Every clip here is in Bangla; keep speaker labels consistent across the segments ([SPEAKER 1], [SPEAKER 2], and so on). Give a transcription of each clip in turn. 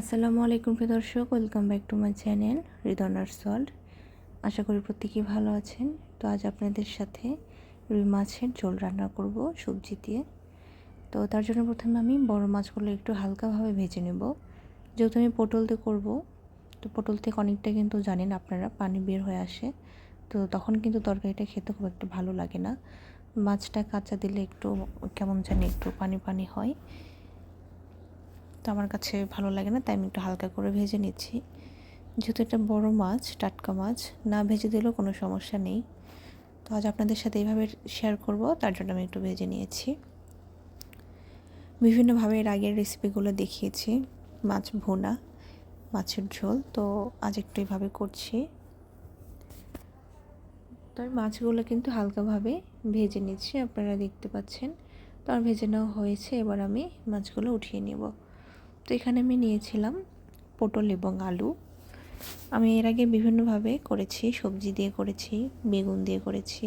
[SPEAKER 1] আসসালামু আলাইকুম প্রিয় দর্শক, welcome back to my channel হৃদনার সল্ট আশা করি প্রত্যেকেই ভালো আছেন। তো আজ আপনাদের সাথে রুই মাছের ঝোল রান্না করব সবজি দিয়ে। তো তার জন্য প্রথমে আমি বড় মাছগুলো একটু হালকাভাবে ভেজে নেব। যেহেতু আমি পটল দিয়ে করব, তো পটল থেকে অনেকটা কিন্তু জানেন আপনারা, পানি বের হয়ে আসে। তো তখন কিন্তু তরকারিটা খেতে খুব একটা ভালো লাগে না। মাছটা কাঁচা দিলে একটু কেমন জানি একটু পানি পানি হয়। তো আমার কাছে ভালো লাগে না, তাই আমি একটু হালকা করে ভেজে নিচ্ছি। যেহেতু এটা বড় মাছ, টাটকা মাছ, না ভেজে দিলেও কোনো সমস্যা নেই। তো আজ আপনাদের সাথে এইভাবে শেয়ার করব, তার জন্য আমি একটু ভেজে নিয়েছি। বিভিন্নভাবে এর আগের রেসিপিগুলো দেখিয়েছি, মাছ ভোনা, মাছের ঝোল, তো আজ একটু এইভাবে করছি। তো আমি মাছগুলো কিন্তু হালকাভাবে ভেজে নিচ্ছি, আপনারা দেখতে পাচ্ছেন। তো আর ভেজে নেওয়া হয়েছে, এবার আমি মাছগুলো উঠিয়ে নেব। তো এখানে আমি নিয়েছিলাম পটল এবং আলু। আমি এর আগে বিভিন্নভাবে করেছি, সবজি দিয়ে করেছি, বেগুন দিয়ে করেছি,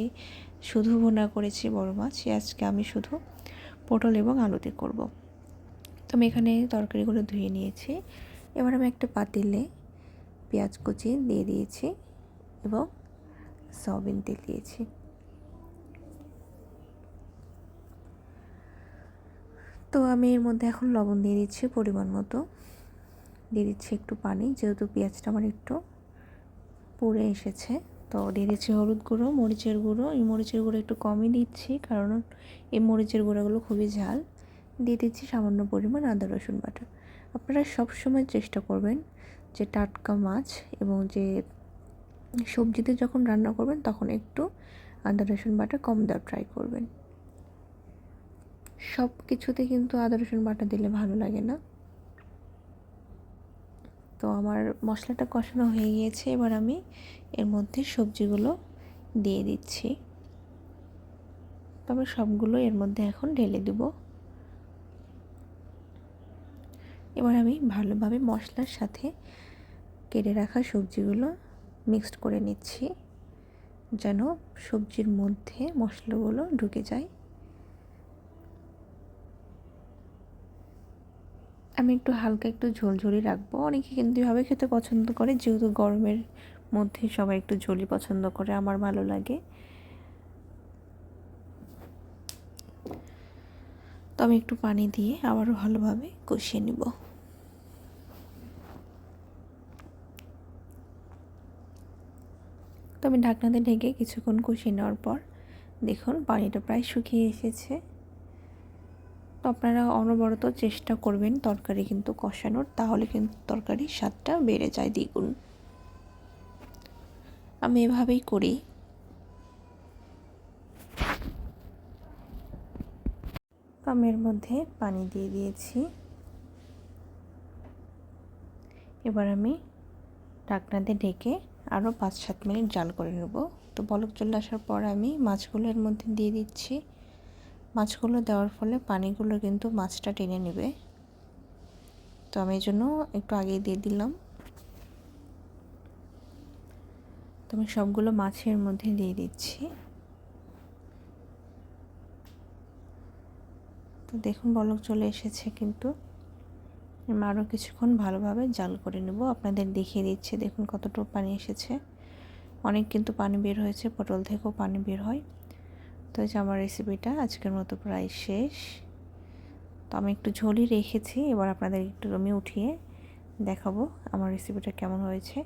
[SPEAKER 1] শুধু ভোনা করেছি বড় মাছ। আজকে আমি শুধু পটল এবং আলুতে করব। তো আমি এখানে তরকারিগুলো ধুয়ে নিয়েছি। এবার আমি একটা পাতিলে পেঁয়াজ কুচি দিয়ে দিয়েছি এবং সয়াবিন তেল দিয়েছি। তো আমি এর মধ্যে এখন লবণ দিয়ে দিচ্ছি পরিমাণ মতো। দিয়ে দিচ্ছি একটু পানি, যেহেতু পেঁয়াজটা আমার একটু পুড়ে এসেছে। তো দিয়ে দিচ্ছি হলুদ গুঁড়ো, মরিচের গুঁড়ো। এই মরিচের গুঁড়ো একটু কমই দিচ্ছি, কারণ এই মরিচের গুঁড়োগুলো খুবই ঝাল। দিয়ে দিচ্ছি সামান্য পরিমাণ আদা, রসুন বাটা। আপনারা সব সময় চেষ্টা করবেন যে টাটকা মাছ এবং যে সবজিতে যখন রান্না করবেন, তখন একটু আদা, রসুন বাটা কম দেওয়ার ট্রাই করবেন। সব কিছুতে কিন্তু আদা রসুন বাটা দিলে ভালো লাগে না। তো আমার মশলাটা কষানো হয়ে গিয়েছে, এবার আমি এর মধ্যে সবজিগুলো দিয়ে দিচ্ছি। তবে সবগুলো এর মধ্যে এখন ঢেলে দেব। এবার আমি ভালোভাবে মশলার সাথে কেটে রাখা সবজিগুলো মিক্সড করে নিচ্ছি, যেন সবজির মধ্যে মশলাগুলো ঢুকে যায়। আমি একটু হালকা একটু ঝোলঝোলি রাখব। অনেকে কিন্তু এভাবে খেতে পছন্দ করে, যেহেতু গরমের মধ্যে সবাই একটু ঝোলি পছন্দ করে, আমার ভালো লাগে। তো আমি একটু পানি দিয়ে আবারও ভালোভাবে কষিয়ে নিব। তো আমি ঢাকনাতে ঢেকে কিছুক্ষণ কষিয়ে নেওয়ার পর দেখুন পানিটা প্রায় শুকিয়ে এসেছে। আপনারা অনবরত চেষ্টা করবেন তরকারি কিন্তু কষানোর, তাহলে কিন্তু তরকারির স্বাদটা বেড়ে যায় দ্বিগুণ। আমি এভাবেই করি। আমি এর মধ্যে পানি দিয়ে দিয়েছি। এবার আমি ঢাকনাতে ঢেকে আরও পাঁচ সাত মিনিট জাল করে নেব। তো বলক চলে আসার পর আমি মাছগুলো এর মধ্যে দিয়ে দিচ্ছি। মাছগুলো দেওয়ার ফলে পানিগুলো কিন্তু মাছটা টেনে নেবে। তো আমি এই জন্য একটু আগে দিয়ে দিলাম। তো আমি সবগুলো মাছের মধ্যে দিয়ে দিচ্ছি। তো দেখুন বলক চলে এসেছে কিন্তু। আমি আরও কিছুক্ষণ ভালোভাবে জাল করে নেব। আপনাদের দেখিয়ে দিচ্ছি, দেখুন কতটুকু পানি এসেছে। অনেক কিন্তু পানি বের হয়েছে, পটল থেকেও পানি বের হয়। তো আমার রেসিপিটা আজকের মতো প্রায় শেষ। তো আমি একটু ঝোলই রেখেছি, এবার আপনাদের একটু আমি উঠিয়ে দেখাবো আমার রেসিপিটা কেমন হয়েছে।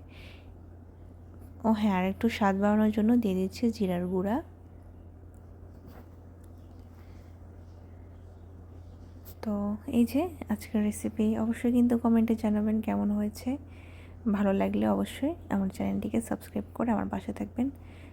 [SPEAKER 1] ও হ্যাঁ আর একটু স্বাদ বাড়ানোর জন্য দিয়ে দিচ্ছি জিরার গুঁড়া। তো এই যে আজকের রেসিপি অবশ্যই কিন্তু কমেন্টে জানাবেন কেমন হয়েছে। ভালো লাগলে অবশ্যই আমার চ্যানেলটিকে সাবস্ক্রাইব করে আমার পাশে থাকবেন।